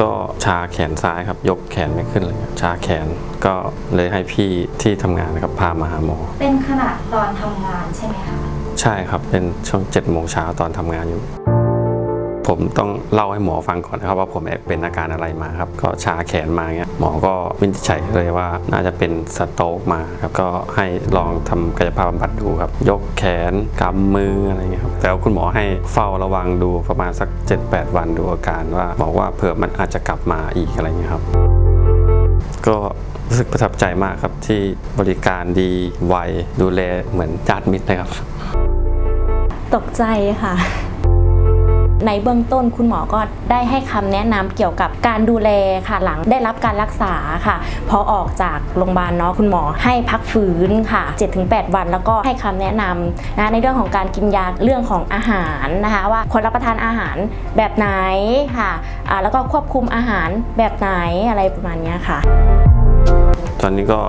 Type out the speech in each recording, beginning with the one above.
ก็ชาแขนซ้ายครับ ยกแขนไม่ขึ้นเลยครับชาแขนก็เลยให้พี่ที่ทำงานนะครับพามาหาหมอ เป็นขนาดตอนทำงานใช่ไหมคะ ใช่ครับเป็นช่วง7จ็ดโมงเช้าตอนทำงานอยู่ ผมต้องเล่าให้หมอฟังก่อนนะครับว่าผมเป็นอาการอะไรมาครับก็ชาแขนมาเงี้ยหมอก็วินิจฉัยเลยว่าน่าจะเป็นสโตกมาครับก็ให้ลองทำกายภาพบำบัดดูครับ ยกแขนกำมืออะไรเงี้ยครับแต่ว่าคุณหมอให้เฝ้าระวังดูประมาณสัก 7-8 วันดูอาการว่าบอกว่าเผื่อมันอาจจะกลับมาอีกอะไรเงี้ยครับ ก็รู้สึกประทับใจมากครับที่บริการดีไวดูแลเหมือนญาติมิตรเลยครับ ตกใจค่ะ ในเบื้องต้นคุณหมอก็ได้ให้คำแนะนำเกี่ยวกับการดูแลค่ะหลังได้รับการรักษาค่ะ พอออกจากโรงพยาบาลเนาะคุณหมอให้พักฟื้นค่ะ 7-8 วัน แล้วก็ให้คำแนะนำนะในเรื่องของการกินยาเรื่องของอาหารนะคะ ว่าควรรับประทานอาหารแบบไหนค่ะอ่าแล้วก็ควบคุมอาหารแบบไหนอะไรประมาณนี้ค่ะ ตอนนี้ก็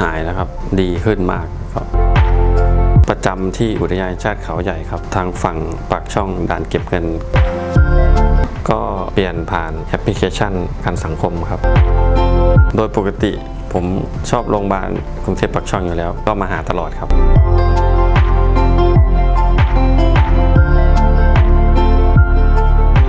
หายแล้วครับดีขึ้นมากครับ ประจำที่อุทยานชาติเขาใหญ่ครับ ทางฝั่งปากช่องด่านเก็บเงิน ก็เปลี่ยนผ่านแอปพลิเคชันการสังคมครับ โดยปกติผมชอบโรงพยาบาลกรุงเทพปากช่องอยู่แล้ว ก็มาหาตลอดครับ